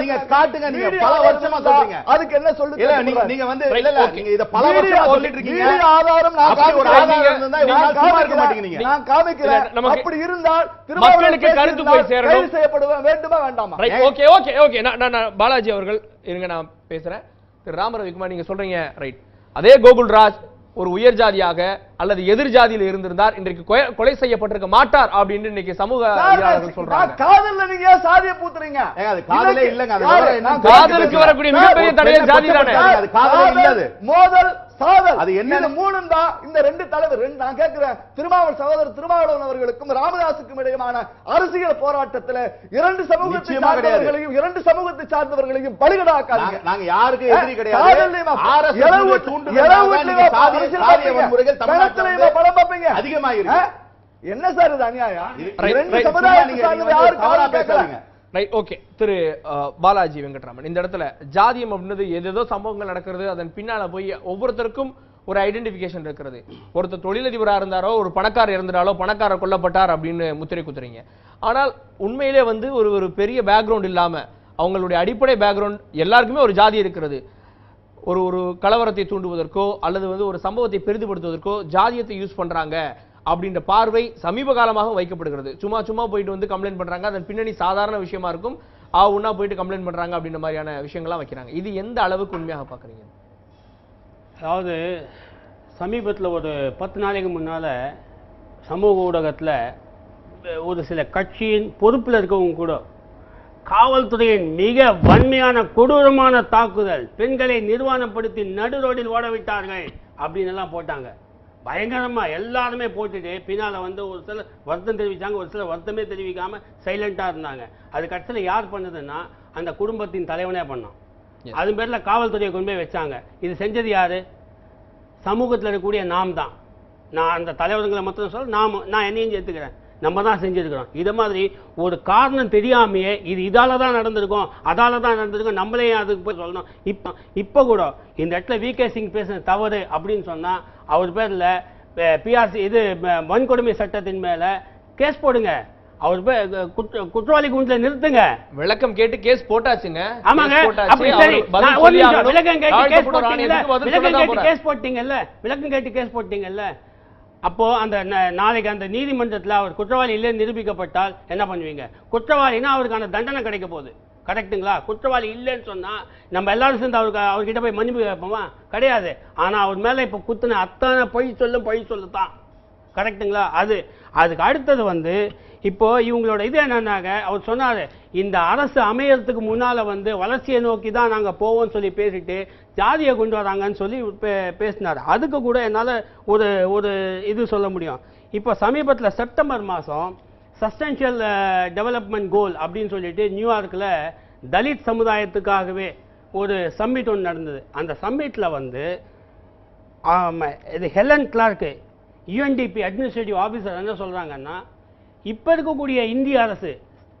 நீங்க காட்டுங்க நீங்க பல வருஷமா சொல்றீங்க. அதுக்கு என்ன சொல்லு இல்ல நீங்க நீங்க வந்து இல்ல நீங்க இத பல வருஷமா சொல்லிட்டு இருக்கீங்க. ஆதாரம் நான் ஒரு. ஆதாரம் இருந்தா காமிக்கிறேன். மாட்டீங்க. நான் காமிக்கிறேன். அப்படி இருந்தால் மக்களுக்கு கருத்து போய் சேரணும். செய்யப்படுவேன் வேண்டுமா வேண்டாமா? ஓகே ஓகே ஓகே நான் நான் பாலாஜி அவர்கள் இருங்க நான் பேசுறேன் திரு ராம ரவிக்குமார் நீங்க சொல்றீங்க ரைட் அதே கோகுல்ராஜ் ஒரு உயர் ஜாதியாக அல்லது எதிர் ஜாதியில் இருந்திருந்தார் இன்றைக்கு கொலை- செய்யப்பட்டிருக்க மாட்டார் அப்படின்னு இன்னைக்கு சமூக சொல்றாங்க காதல்ல நீங்க சாதியை பூத்துறீங்க ஏங்க, அது காதலே இல்லைங்க, காதலுக்கு. வரக்கூடிய மிகப்பெரிய தடையே ஜாதி தானே. அது காதலே இல்ல அது. மோதல் சாதல். அது என்ன- மூணும் தான். இந்த ரெண்டு தலைவர் ரெண்டு நான் கேட்கிறேன். திருமாவளவன் சகோதரர் திருமாவளவன் அவர்களுக்கும் ராமதாசுக்கும் இடையமான அரசியல் போராட்டத்துல இரண்டு சமூகத்தை. சார்ந்தவர்களையும் இரண்டு சமூகத்தை சார்ந்தவர்களையும் பலிகடாக்காதீங்க. நாங்க- யாருக்கு எதிரி கிடையாது. அதிகமாயிருக்கு. என்ன சார் இது அநியாயம்? ரெண்டு. சமுதாயத்தை சார்ந்தது நீங்க யாரும் ரைட் ஓகே திரு பாலாஜி வெங்கட்ராமன். இந்த இடத்துல ஜாதியம் அப்படின்றது ஏதேதோ சம்பவங்கள் நடக்கிறது அதன் பின்னால போய் ஒவ்வொருத்தருக்கும் ஒரு ஐடென்டிஃபிகேஷன் இருக்கிறது. ஒருத்தர் தொழிலதிபராக இருந்தாரோ ஒரு பணக்காரர் இறந்துட்டாலோ பணக்காரர் கொல்லப்பட்டார் அப்படின்னு முத்திரை குத்துறீங்க. ஆனால் உண்மையிலே வந்து ஒரு ஒரு பெரிய பேக்ரவுண்ட் இல்லாமல் அவங்களுடைய அடிப்படை பேக்ரவுண்ட் எல்லாருக்குமே ஒரு ஜாதி இருக்கிறது. ஒரு ஒரு கலவரத்தை தூண்டுவதற்கோ அல்லது வந்து ஒரு சம்பவத்தை பெரிதுபடுத்துவதற்கோ ஜாதியத்தை யூஸ் பண்ணுறாங்க அப்படின்ற பார்வை சமீப காலமாக வைக்கப்படுகிறது. சும்மா சும்மா போயிட்டு வந்து கம்ப்ளைண்ட் பண்ணுறாங்க அதன் பின்னணி சாதாரண விஷயமா இருக்கும். ஆ ஒன்றா போயிட்டு கம்ப்ளைண்ட் பண்ணுறாங்க அப்படின்ற மாதிரியான விஷயங்கள்லாம் வைக்கிறாங்க. இது எந்த அளவுக்கு உண்மையாக பார்க்குறீங்க? அதாவது சமீபத்தில் ஒரு பத்து நாளைக்கு முன்னால் சமூக ஊடகத்தில் ஒரு சில கட்சியின் பொறுப்பில் இருக்கவங்க கூட காவல்துறையின் மிக வன்மையான கொடூரமான தாக்குதல் பெண்களை நிர்வாணப்படுத்தி நடு ரோடில் ஓட விட்டார்கள் அப்படின்னு எல்லாம் போட்டாங்க. பயங்கரமா எல்லாருமே போட்டுட்டு பின்னால வந்து ஒரு சிலர் வருத்தம் தெரிவிச்சாங்க ஒரு சிலர் வருத்தமே தெரிவிக்காம சைலண்டா இருந்தாங்க. அது கடைசியில் யார் பண்ணதுன்னா அந்த குடும்பத்தின் தலைவனே பண்ணான். அது பேர்ல காவல்துறையை கொண்டு போய் வச்சாங்க. இது செஞ்சது யாரு? சமூகத்தில் இருக்கக்கூடிய நாம் தான் நான் அந்த தலைவர்களை மட்டும் சொல்ல நாம் நான் என்னையும் சேர்த்துக்கிறேன். நம்ம தான் செஞ்சிருக்கிறோம். இது மாதிரி ஒரு காரணம் தெரியாமையே இது இதால தான் நடந்திருக்கும் அதால தான் நடந்திருக்கும் நம்மளே அதுக்கு போய் சொல்லணும். இப்போ இப்போ கூட இந்த இடத்துல வி கே சிங் பேசுன தவறு அப்படின்னு சொன்னா அவர் பேர்ல பிஆர்சி இது வன்கொடுமை சட்டத்தின் மேல கேஸ் போடுங்க. அவர் குற்றவாளி கூண்டில் நிறுத்துங்க. விளக்கம் கேட்டு கேஸ் போட்டாச்சுங்க. ஆமாங்க. அப்படி சரி. விளக்கம் கேட்டு போட்டீங்கல்ல. விளக்கம். கேஸ் போட்டீங்கல்ல. விளக்கம் கேட்டு கேஸ் போட்டீங்கல்ல. அப்போது அந்த ந- நாளைக்கு அந்த நீதிமன்றத்தில் அவர் குற்றவாளி இல்லைன்னு நிரூபிக்கப்பட்டால் என்ன பண்ணுவீங்க? குற்றவாளினா அவருக்கான தண்டனை கிடைக்க போகுது. கரெக்ட்டுங்களா? குற்றவாளி இல்லைன்னு சொன்னால் நம்ம எல்லாரும் சேர்ந்து அவருக்கு அவர்கிட்ட போய் மன்னிப்பு கேட்போமா? கிடையாது. ஆனால் அவர் மேலே இப்போ குத்துன அத்தனை பொய் சொல்லும் பொய் சொல்லுதான். கரெக்ட்டுங்களா? அது அதுக்கு அடுத்தது வந்து இப்போது இவங்களோட இது என்னன்னாங்க? அவர் சொன்னார் இந்த அரசு அமையறதுக்கு முன்னால் வந்து வளர்ச்சியை நோக்கி தான் நாங்கள் போவோம்னு சொல்லி பேசிட்டு ஜாதியை கொண்டு வராங்கன்னு சொல்லி பே- பேசினார். அதுக்கு கூட என்னால் ஒரு ஒரு இது சொல்ல முடியும். இப்போ சமீபத்தில் செப்டம்பர் மாதம் சஸ்டென்ஷியல் டெவலப்மெண்ட் கோல் அப்படின்னு சொல்லிட்டு நியூயார்க்கில் தலித் சமுதாயத்துக்காகவே ஒரு சம்மிட் ஒன்று நடந்தது. அந்த சம்மிட்டில் வந்து இது Helen Clark UNDP administrative officer என்ன சொல்கிறாங்கன்னா இப்போ இருக்கக்கூடிய இந்திய அரசு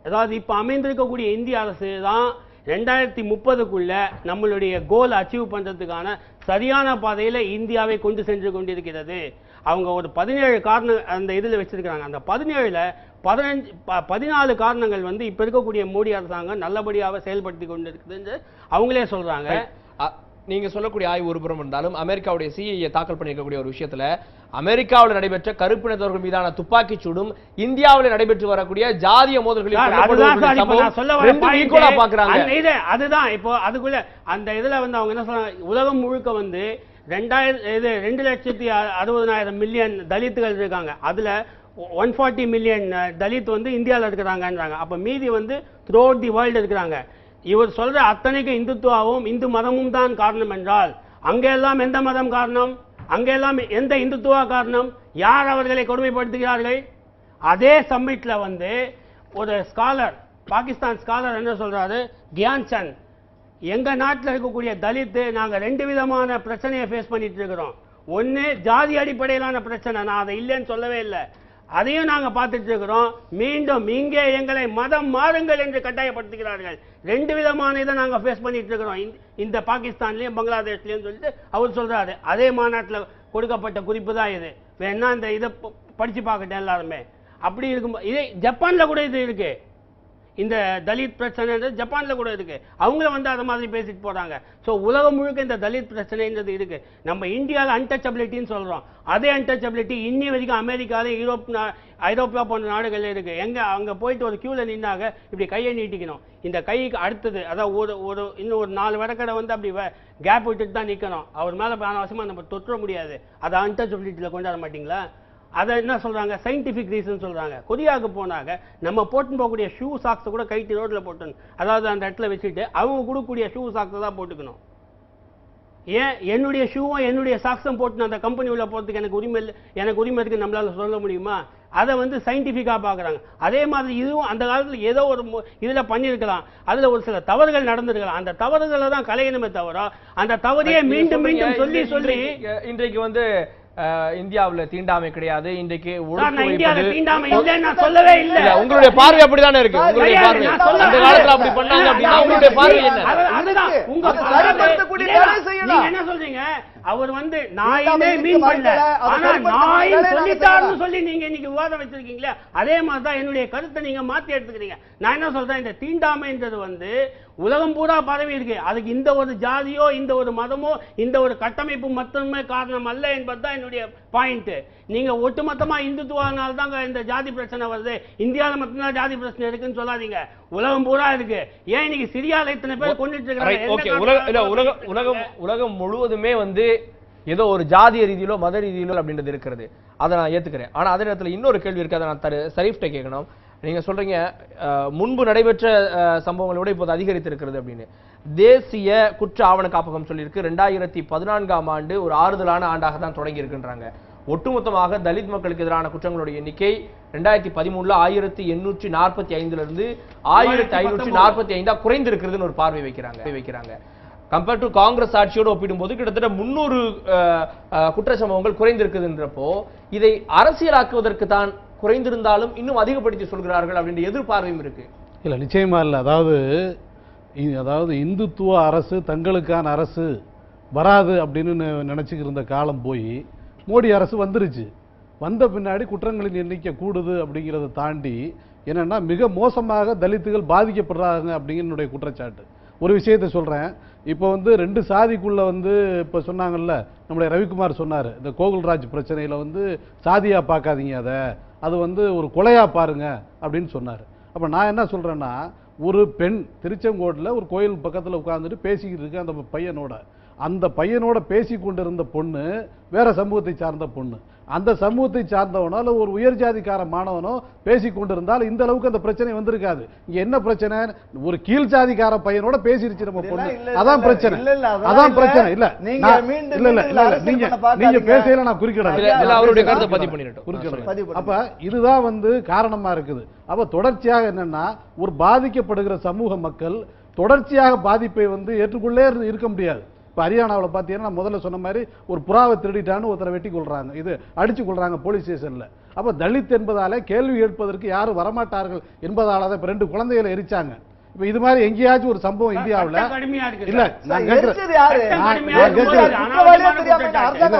அதாவது இப்போ அமைந்திருக்கக்கூடிய இந்திய அரசு தான் ரெண்டாயிரத்தி முப்பதுக்குள்ள நம்மளுடைய கோல் அச்சீவ் பண்ணுறதுக்கான சரியான பாதையில் இந்தியாவை கொண்டு சென்று கொண்டிருக்கிறது. அவங்க ஒரு பதினேழு காரணம் அந்த இதில் வச்சிருக்காங்க அந்த பதினேழில் பதினஞ்சு ப- பதினாலு காரணங்கள் வந்து இப்போ இருக்கக்கூடிய மோடி அரசாங்கம் நல்லபடியாக செயல்படுத்தி கொண்டு இருக்குதுன்னு அவங்களே சொல்கிறாங்க அ, நீங்க சொல்லக்கூடிய ஆய்வு ஒருபுறம் இருந்தாலும் அமெரிக்காவுடைய சிஐஏ தாக்கல் பண்ணியிருக்கக்கூடிய ஒரு விஷயத்துல அமெரிக்காவில் நடைபெற்ற கருப்பினத்தவர்கள் மீதான துப்பாக்கிச் சூடும் இந்தியாவில் நடைபெற்று வரக்கூடிய ஜாதிய மோதல்களில் பாக்குறாங்க அதுதான் இப்போ அதுக்குள்ள அந்த இதுல வந்து அவங்க என்ன சொல்றாங்க உலகம் முழுக்க வந்து ரெண்டாயிரம் இது ரெண்டு லட்சத்தி அறுபதனாயிரம் மில்லியன் தலித்துகள் இருக்காங்க. அதுல ஒன் ஃபார்ட்டி மில்லியன் தலித் வந்து இந்தியாவில் இருக்கிறாங்கன்றாங்க. அப்ப மீதி வந்து த்ரூ தி வேர்ல்டு இருக்கிறாங்க. இவர் சொல்ற அத்தனைக்கு இந்துத்துவாவும் இந்து மதமும் தான் காரணம் என்றால் அங்கெல்லாம் எந்த மதம் காரணம்? அங்கெல்லாம் எந்த இந்துத்துவா காரணம்? யார் அவர்களை கொடுமைப்படுத்துகிறார்கள்? அதே சம்மிட்ல வந்து ஒரு ஸ்காலர் பாகிஸ்தான் ஸ்காலர் என்ன சொல்றாரு? கியான் சந்த் எங்க நாட்டில் இருக்கக்கூடிய தலித்து நாங்கள் ரெண்டு விதமான பிரச்சனையை ஃபேஸ் பண்ணிட்டு இருக்கிறோம். ஒன்று ஜாதி அடிப்படையிலான பிரச்சனை. நான் அதை இல்லைன்னு சொல்லவே இல்லை. அதையும் நாங்கள் பார்த்துட்டு இருக்கிறோம். மீண்டும் இங்கே எங்களை மதம் மாறுங்கள் என்று கட்டாயப்படுத்துகிறார்கள். ரெண்டு விதமான இதை நாங்கள் ஃபேஸ் பண்ணிட்டு இருக்கிறோம். இந்த- இந்த பங்களாதேஷ்லேயும் சொல்லிட்டு அவர் சொல்கிறாரு அதே மாநாட்டில் கொடுக்கப்பட்ட குறிப்பு தான் இது. வேணா இந்த இதை படித்து பார்க்கட்டேன் எல்லாருமே. அப்படி இருக்கும் இதே ஜப்பானில் கூட இது இருக்குது இந்த தலித் பிரச்சனைன்றது ஜப்பானில் கூட இருக்குது அவங்கள வந்து அதை மாதிரி பேசிட்டு போகிறாங்க ஸோ உலகம் முழுக்க இந்த தலித் பிரச்சனைன்றது இருக்குது நம்ம இந்தியாவில் அன்டச்சபிலிட்டின்னு சொல்கிறோம் அதே அன்டச்சபிலிட்டி இன்னி வரைக்கும் அமெரிக்காவில் யூரோப் நா- ஐரோப்பியா போன்ற நாடுகள்ல இருக்குது எங்கே அங்கே போயிட்டு ஒரு க்யூவில் நின்னாங்க இப்படி கையை நீட்டிக்கணும். இந்த கைக்கு அடுத்தது அதாவது ஒரு ஒரு இன்னும் ஒரு நாலு வடக்கடை வந்து அப்படி கேப் விட்டுட்டு தான் நிற்கணும் அவர் மேலே அவசியமா நம்ம தொற்ற முடியாது. அதை அன்டச்சபிலிட்டியில் கொண்டாட மாட்டீங்களா? அதை என்ன சொல்றாங்க? சயின்டிஃபிக் ரீசன் சொல்றாங்க. கொரியாவுக்கு போனாங்க நம்ம போட்டுன்னு போகக்கூடிய ஷூ சாக்ஸை கூட கைட்டு ரோட்ல போட்டு அதாவது அந்த இடத்துல வச்சுட்டு அவங்க கொடுக்கக்கூடிய ஷூ சாக்ஸை தான் போட்டுக்கணும். ஏன்? என்னுடைய ஷூவும் என்னுடைய சாக்ஸும் போட்டு அந்த கம்பெனி உள்ள போறதுக்கு எனக்கு உரிமை இல்லை எனக்கு உரிமை இருக்கு நம்மளால சொல்ல முடியுமா? அதை வந்து சயின்டிஃபிக்காக பார்க்குறாங்க அதே மாதிரி இதுவும் அந்த காலத்தில் ஏதோ ஒரு இதுல பண்ணியிருக்கலாம். அதுல ஒரு சில தவறுகள் நடந்திருக்கலாம். அந்த தவறுகளை தான் கலையணுமே தவிர அந்த தவறையே மீண்டும் மீண்டும் சொல்லி சொல்லி இன்றைக்கு- வந்து இந்தியாவுல தீண்டாமை கிடையாது. இன்றைக்கு உங்களுடைய பார்வை அப்படிதானே இருக்கு? உங்களுடைய பார்வை. அந்த. காலத்துல அப்படி பண்ணாங்க அப்படின்னா உங்களுடைய பார்வை என்ன? நீங்க என்ன சொல்றீங்க? அவர் வந்து நாயினே மீன் பண்ணல. ஆனா சொல்லிட்டாருன்னு. சொல்லி நீங்க இன்னைக்கு விவாதம் வச்சிருக்கீங்களே அதே மாதிரி தான் என்னுடைய கருத்தை நீங்க மாத்தி எடுத்துக்கிறீங்க. நான் என்ன சொல்றேன்? இந்த தீண்டாமைன்றது வந்து உலகம் பூரா பரவி இருக்கு. அதுக்கு இந்த ஒரு ஜாதியோ இந்த ஒரு மதமோ இந்த ஒரு கட்டமைப்பு மட்டுமே காரணம் அல்ல என்பதுதான் என்னுடைய பாயிண்ட் நீங்க ஒட்டுமொத்தமா இந்துத்துவனால தாங்க இந்த ஜாதி பிரச்சனை வருது. இந்தியாவில் மட்டும்தான் ஜாதி பிரச்சனை இருக்குன்னு சொல்லாதீங்க. உலகம் பூரா இருக்கு. ஏன் இன்னைக்கு சிரியால இத்தனை பேர் கொண்டுட்டு இருக்காங்க உலகம் உலகம்? உலகம் முழுவதுமே வந்து ஏதோ ஒரு ஜாதிய ரீதியிலோ மத ரீதியிலோ அப்படின்றது இருக்கிறது. அதை நான் ஏத்துக்கிறேன். ஆனா அதே நேரத்துல இன்னொரு கேள்வி இருக்கு. அதை நான் தரு சரீஃப்ட கேட்கணும். நீங்க சொல்றீங்க அஹ், முன்பு நடைபெற்ற சம்பவங்களை விட இப்போது அதிகரித்திருக்கிறது அப்படின்னு. தேசிய குற்ற ஆவண காப்பகம் சொல்லியிருக்கு. ரெண்டாயிரத்தி பதினான்காம் ஆண்டு ஒரு ஆறுதலான ஆண்டாக தான் தொடங்கி இருக்குன்றாங்க ஒட்டுமொத்தமாக தலித் மக்களுக்கு எதிரான குற்றங்களுடைய எண்ணிக்கை ரெண்டாயிரத்தி பதிமூணுல ஆயிரத்தி எண்ணூற்றி நாற்பத்தி ஐந்துல இருந்து ஆயிரத்தி ஐநூற்றி நாற்பத்தி ஐந்தா குறைந்திருக்கிறதுன்னு ஒரு பார்வை வைக்கிறாங்க. வைக்கிறாங்க. கம்பேர் டு காங்கிரஸ் ஆட்சியோடு ஒப்பிடும்போது கிட்டத்தட்ட முன்னூறு குற்றச்சம்பவங்கள் குறைந்திருக்குதுன்றப்போ இதை அரசியலாக்குவதற்கு தான் குறைந்திருந்தாலும் இன்னும் அதிகப்படுத்தி சொல்கிறார்கள் அப்படின்ற எதிர்பார்வையும் இருக்கு. இல்லை நிச்சயமா இல்லை. அதாவது அதாவது இந்துத்துவ அரசு தங்களுக்கான அரசு வராது அப்படின்னு நினச்சிக்கிருந்த இருந்த காலம் போய் மோடி அரசு வந்துருச்சு. வந்த பின்னாடி குற்றங்களின் எண்ணிக்கை கூடுது அப்படிங்கிறத தாண்டி என்னென்னா மிக மோசமாக தலித்துகள் பாதிக்கப்படுறாங்க அப்படிங்கிற என்னுடைய குற்றச்சாட்டு. ஒரு விஷயத்தை சொல்கிறேன் இப்போ வந்து ரெண்டு சாதிக்குள்ளே வந்து இப்போ சொன்னாங்கல்ல நம்முடைய ரவிக்குமார் சொன்னார் இந்த கோகுல்ராஜ் பிரச்சனையில் வந்து சாதியாக பார்க்காதீங்க அதை அது வந்து ஒரு கொலையாக பாருங்க அப்படின்னு சொன்னார். அப்போ நான் என்ன சொல்கிறேன்னா ஒரு பெண் திருச்செங்கோட்டில் ஒரு கோயில் பக்கத்தில் உட்காந்துட்டு பேசிக்கிட்டு இருக்கேன் அந்த பையனோட அந்த பையனோட பேசி கொண்டிருந்த பொண்ணு வேற சமூகத்தை சார்ந்த பொண்ணு. அந்த சமூகத்தை சார்ந்தவனோ அல்ல ஒரு உயர் ஜாதிக்கார மாணவனோ பேசி கொண்டிருந்தால் இந்த அளவுக்கு அந்த பிரச்சனை வந்திருக்காது. இங்க என்ன பிரச்சனை? ஒரு கீழ் ஜாதிக்கார பையனோட பேசிருச்சு நம்ம பொண்ணு. அதான் பிரச்சனை. அதான். பிரச்சனை. இல்ல நீங்க நான்- மீண்டும் இல்ல இல்ல இல்ல, நீங்க. நீங்க பேசையில நான் இல்ல, அவருடைய கருத்தை பதிவு. பதிவு பண்ணுங்க. அப்ப இதுதான் வந்து காரணமா இருக்குது. அப்ப தொடர்ச்சியாக என்னன்னா ஒரு பாதிக்கப்படுகிற சமூக மக்கள் தொடர்ச்சியாக பாதிப்பை வந்து ஏற்றுக்கொள்ளே இரு- இருக்க முடியாது. இப்போ ஹரியானாவில் பார்த்தீங்கன்னா முதல்ல சொன்ன மாதிரி ஒரு புறாவை திருடிட்டான்னு ஒருத்தரை வெட்டி கொள்றாங்க இது அடிச்சு கொள்றாங்க போலீஸ் ஸ்டேஷனில். அப்போ தலித் என்பதாலே கேள்வி கேட்பதற்கு யாரும் வரமாட்டார்கள் என்பதால தான் இப்போ ரெண்டு குழந்தைகளை எரிச்சாங்க. இப்ப இது மாதிரி எங்கேயாச்சும் ஒரு சம்பவம் இந்தியாவுல இல்ல. நான் கேட்கிறேன்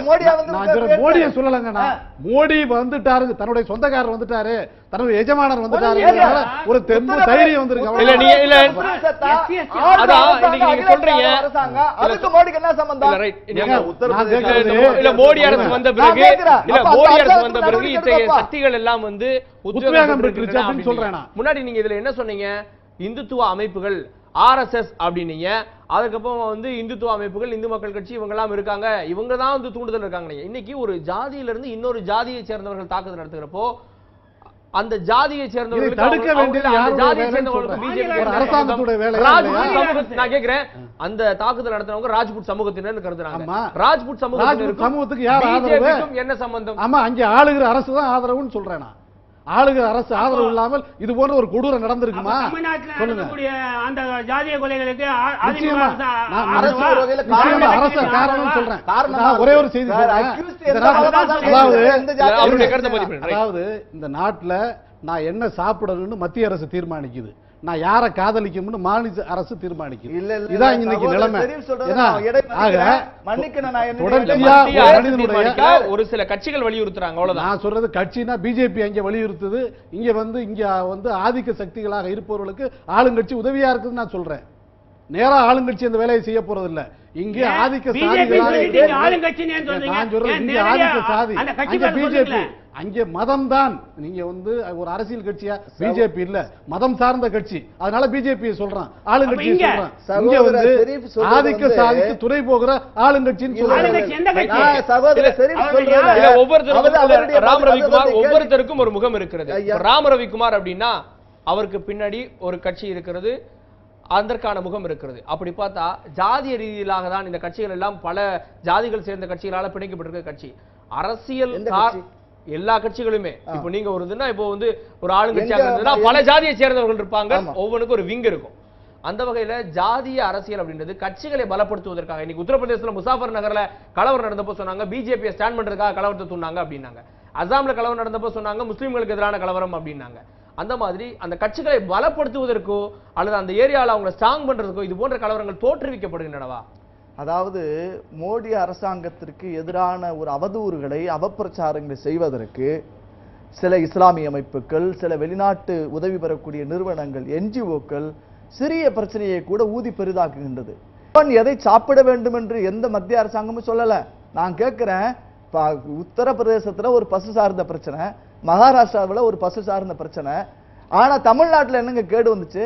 மோடியா வந்து நான் உட்கார்ந்து சொல்றேன், மோடியை பேசுறாரு. சொல்லலங்க நான் ஆ. மோடி வந்துட்டாரு தன்னுடைய சொந்தக்காரர் வந்துட்டாரு தன்னுடைய எஜமானர் வந்துட்டாரு ஒரு தெம்பு தைரியம் வந்திருக்கு இல்ல, இல்ல, நீங்க சொல்றீங்க. அதுக்கு மோடிக்கு என்ன சம்பந்தம் நீங்க- இல்ல, மோடி அரசு வந்த பிறகு. இல்ல மோடி அரசு வந்த பிறகு இத்தகைய. சக்திகள் எல்லாம் வந்து உத்வேகம் பெற்றுச்சு அப்படின்னு சொல்றேன். முன்னாடி நீங்க இதுல என்ன சொன்னீங்க இந்துத்துவ அமைப்புகள் ஆர்எஸ்எஸ் அப்படின்னீங்க. அதுக்கப்புறம் வந்து இந்துத்துவ அமைப்புகள் இந்து மக்கள் கட்சி இவங்க எல்லாம் இருக்காங்க. இவங்க தான் வந்து தூண்டுதல் இருக்காங்க இன்னைக்கு ஒரு ஜாதியில இருந்து இன்னொரு ஜாதியை சேர்ந்தவர்கள் தாக்குதல் நடத்துகிறப்போ அந்த ஜாதியை தடுக்க? சமூகத்தை நான் கேக்குறேன். அந்த தாக்குதல் நடத்தினவங்க ராஜ்புட் சமூகத்தினர் கருதுறாங்க. ராஜ்புட் சமூகத்துக்கு யார் ஆதரவு? என்ன சம்பந்தம்? ஆமா அங்க ஆளுகிற அரசு தான் ஆதரவுன்னு சொல்றேன் நான். ஆளுக அரசு ஆதரவு இல்லாமல் இது போன்ற ஒரு கொடூரம் நடந்திருக்குமா? சொல்லுங்க. அந்த ஜாதிய கொலைகளுக்கு. அரசு காரணம். சொல்றேன். ஒரே ஒரு செய்தி. அதாவது இந்த நாட்டுல நான் என்ன சாப்பிடணும்னு மத்திய அரசு தீர்மானிக்குது. நான் யாரை காதலிக்கும்னு மாநில அரசு தீர்மானிக்குது இல்ல, இதான் இன்னைக்கு நிலைமை. தொடர்ச்சியா ஒரு சில கட்சிகள் வலியுறுத்துறாங்க அவ்வளவுதான். நான் சொல்றது கட்சினா பிஜேபி அங்க வலியுறுத்துது. இங்க வந்து இங்க வந்து ஆதிக்க சக்திகளாக இருப்பவர்களுக்கு ஆளுங்கட்சி உதவியா இருக்குதுன்னு நான் சொல்றேன். நேரா ஆளுங்கட்சி அந்த வேலையை செய்ய போறது இல்ல இங்க? ஆதிக்க சொல்றீங்க? நான் சொல்றது ஏன் இங்க ஆதிக்க சாதி பிஜேபி? அங்கே மதம் தான் நீங்க வந்து ஒரு அரசியல் கட்சியா? பிஜேபி இல்ல. மதம் சார்ந்த கட்சி. அதனால பிஜேபி சொல்றான். ஆளுங்கட்சி சொல்றான். இங்க வந்து ஆதிக்க சாதிக்கு துணை போகிற ஆளுங்கட்சின்னு சொல்றாங்க. ஒவ்வொருத்தருக்கும் ராம் ரவிக்குமார் ஒரு முகம் இருக்கிறது. ராம் ரவிக்குமார் அப்படின்னா அவருக்கு பின்னாடி ஒரு கட்சி இருக்கிறது. அதற்கான முகம் இருக்கிறது. அப்படி பார்த்தா ஜாதிய ரீதியிலாக தான் இந்த கட்சிகள் எல்லாம் பல ஜாதிகள் சேர்ந்த கட்சிகளால பிணைக்கப்பட்டிருக்க கட்சி. அரசியல்? எல்லா கட்சிகளுமே. இப்போ நீங்க ஒரு இதுன்னா இப்போ வந்து ஒரு ஆளுங்கட்சியாக இருந்ததுன்னா பல ஜாதியை சேர்ந்தவர்கள் இருப்பாங்க. ஒவ்வொன்றுக்கும் ஒரு விங் இருக்கும். அந்த வகையில ஜாதிய அரசியல் அப்படின்றது கட்சிகளை பலப்படுத்துவதற்காக இன்னைக்கு உத்தரப்பிரதேசத்துல முசாஃபர் நகர்ல கலவரம் நடந்தப்போ சொன்னாங்க பிஜேபி ஸ்டாண்ட் பண்றதுக்காக கலவரத்தை தூண்டாங்க அப்படின்னாங்க. அசாம்ல கலவரம் நடந்தப்போ சொன்னாங்க முஸ்லிம்களுக்கு எதிரான கலவரம் அப்படின்னாங்க. அந்த மாதிரி அந்த கட்சிகளை பலப்படுத்துவதற்கோ அல்லது அந்த ஏரியால அவங்களை ஸ்ட்ராங் பண்றதுக்கோ இது போன்ற கலவரங்கள் தோற்றுவிக்கப்படுகின்றனவா? அதாவது மோடி அரசாங்கத்திற்கு எதிரான ஒரு அவதூறுகளை அவப்பிரச்சாரங்களை செய்வதற்கு சில இஸ்லாமிய அமைப்புகள் சில வெளிநாட்டு உதவி பெறக்கூடிய நிறுவனங்கள் என்ஜிஓக்கள் சிறிய பிரச்சனையை கூட ஊதி பெரிதாக்குகின்றது. பண் எதை சாப்பிட வேண்டும் என்று எந்த மத்திய அரசாங்கமும் சொல்லலை. நான் கேட்குறேன் உத்தரப்பிரதேசத்தில் ஒரு பசு சார்ந்த பிரச்சனை மகாராஷ்டிராவில் ஒரு பசு சார்ந்த பிரச்சனை. ஆனால் தமிழ்நாட்டில் என்னங்க கேடு வந்துச்சு?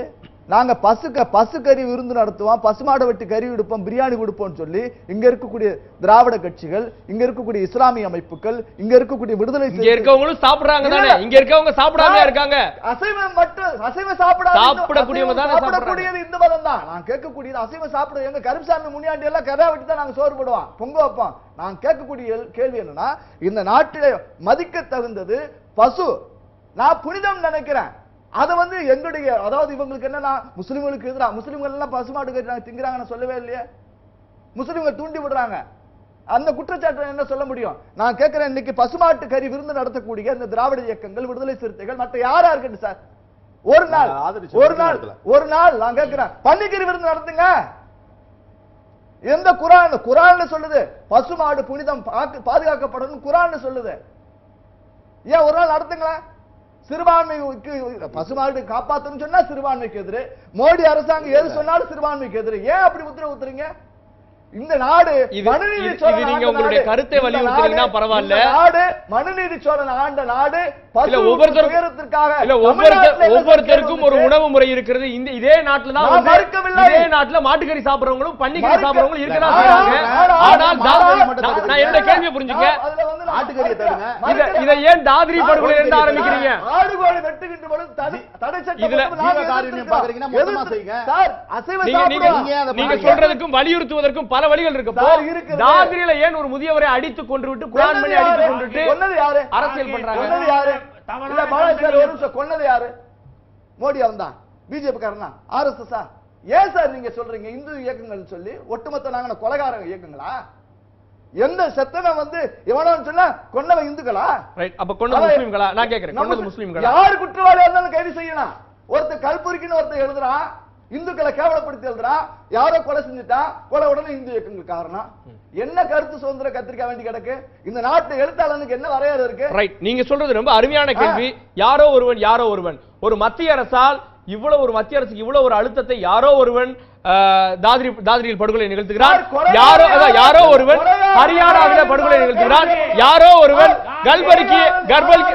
நாங்க பசு க- பசு கறி விருந்து நடத்துவோம் பசுமாடை வெட்டி கறி கொடுப்போம் பிரியாணி கொடுப்போம்னு சொல்லி இங்க இருக்கக்கூடிய திராவிட கட்சிகள் இங்க இருக்கக்கூடிய இஸ்லாமிய அமைப்புகள் இங்க இருக்கக்கூடிய விடுதலை இங்க இருக்கவங்களும் சாப்பிடுறாங்க தானே? இங்க இருக்கவங்க சாப்பிடாம இருக்காங்க? அசைவம் மட்டும் அசைவம் சாப்பிடாத சாப்பிடக்கூடியவங்க தானே சாப்பிடக்கூடியது இந்த மதம் தான். நான் கேட்கக்கூடியது அசைவம் சாப்பிட எங்க கருப்சாமி முனியாண்டி எல்லாம் கதா விட்டு தான் நாங்க சோறு போடுவோம். பொங்க வைப்போம். நான் கேட்கக்கூடிய கேள்- கேள்வி என்னன்னா இந்த நாட்டிலே மதிக்க தகுந்தது பசு. நான் புனிதம் நினைக்கிறேன். அதை வந்து எங்களுடைய அதாவது இவங்களுக்கு என்னன்னா முஸ்லிம்களுக்கு எதிராக முஸ்லிம்கள் எல்லாம் பசுமாடு கறி திங்கிறாங்கன்னு சொல்லவே இல்லையே. முஸ்லிம்கள் தூண்டி விடுறாங்க. அந்த குற்றச்சாட்டை என்ன சொல்ல முடியும்? நான் கேட்கிறேன் இன்னைக்கு பசுமாட்டு கறி விருந்து நடத்தக்கூடிய இந்த திராவிட இயக்கங்கள் விடுதலை சிறுத்தைகள் மற்ற யாரா இருக்கட்டும் சார்? ஒரு நாள் ஒரு நாள். ஒரு நாள் நான் கேட்கிறேன். பன்னிக்கறி விருந்து நடத்துங்க. எந்த குரான் குரான்ல சொல்லுது பசுமாடு புனிதம் பாதுகாக்கப்படணும் குரான்ல சொல்லுது. ஏன் ஒரு நாள் நடத்துங்களேன்? சிறுபான்மைக்கு பசுமாடு காப்பாத்தணும் சொன்னா சிறுபான்மைக்கு எதிரு மோடி அரசாங்கம் எது சொன்னாலும் சிறுபான்மைக்கு எதிரு ஏன் அப்படி உத்தரவு ஊத்துறீங்க இந்த நாடு மனுநீதி சோழன் ஆண்ட நாடு. பரவாயில்ல. நாடு மனுநீதி சோழன் ஆண்ட நாடு ஒவ்வொருத்தருக்கும் ஒரு? உணவு முறை இருக்கிறது இந்த இதே நாட்டுல தான். இதே நாட்டுல மாட்டுக்கறி சாப்பிடுறவங்களும் பன்னிக்கறி சாப்பிடுறவங்களும் இருக்கதான் ஆனால் நான் ஆட்டுக்கறியை மறுக்கல. தடுங்க. இத ஏன் தாதிரி படுகொலை இருந்து ஆரம்பிக்கிறீங்க கொண்டு நாங்க. சொல்றதுக்கும் வலியுறுத்துவதற்கும் பல வழிகள் இருக்கு. தாதிரியில ஏன் ஒரு முதியவரை அடித்து கொன்று விட்டு குரான் பண்ணி யாரு? அடித்து கொண்டுட்டு கொன்னது யாரு அரசியல் பண்றாங்க இல்ல பாலாஜி சார் கருத்து ஒரு நிமிஷம் கொன்னது யாரு? மோடி அவன் பிஜேபி காரனா ஆர்எஸ்எஸ் ஏன் சார் நீங்க சொல்றீங்க? இந்து இயக்கங்கள் சொல்லி ஒட்டுமொத்த நாங்க கொலைகார இயக்கங்களா? எந்த செத்தவன் வந்து எவனோன்னு சொன்னா கொன்னவன் இந்துக்களா? ரைட் அப்ப அவன் முஸ்லிம்களா? நான் கேக்குறேன் நமக்கு முஸ்லிம்களா? யார் குற்றவாளியா இருந்தாலும் கைது செய்யலாம். ஒருத்தர் கல்புரிக்குன்னு ஒருத்தர் எழுதுறான். இந்துக்களை கேவலப்படுத்தி எழுதுறான் யாரோ கொலை செஞ்சுட்டான் கொலை உடனே இந்து இயக்கங்கள் காரணம். என்ன கருத்து சுதந்திரம் கத்திரிக்க வேண்டி கிடக்கு? இந்த நாட்டு எழுத்தாளனுக்கு என்ன வரையறை இருக்கு? ரைட் நீங்க சொல்றது ரொம்ப அருமையான கேள்வி. யாரோ ஒருவன் யாரோ ஒருவன். ஒரு மத்திய அரசால் இவ்வளவு ஒரு மத்திய அரசுக்கு இவ்வளவு ஒரு அழுத்தத்தை யாரோ ஒருவன் தாதிரி தாதிரியில் படுகொலை நிகழ்த்துகிறார். யார்? யாரோ ஒருவன் ஹரியானாவில படுகொலை நிகழ்த்துகிறார். யாரோ ஒருவன் யார் கல்பர்கி கொலையாளி கர்பல்கி.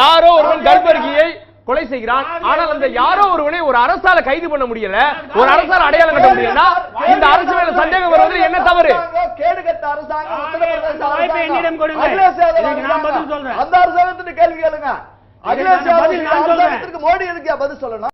யாரோ ஒருவன் கல்பர்கியை கொலை செய்கிறான். ஆனால் அந்த யாரோ ஒருவனை ஒரு அரசால கைது பண்ண முடியல. ஒரு அரசால அடையாளம் கட்ட முடியலன்னா இந்த அரசு மேல சந்தேகம் வருவதில் என்ன தவறு? கேடு கட்ட அரசாங்கம். என்னிடம் கொடுங்க. அந்த அரசாங்கத்துக்கு கேள்வி கேளுங்க. மோடி எதுக்கு பதில் சொல்லணும்.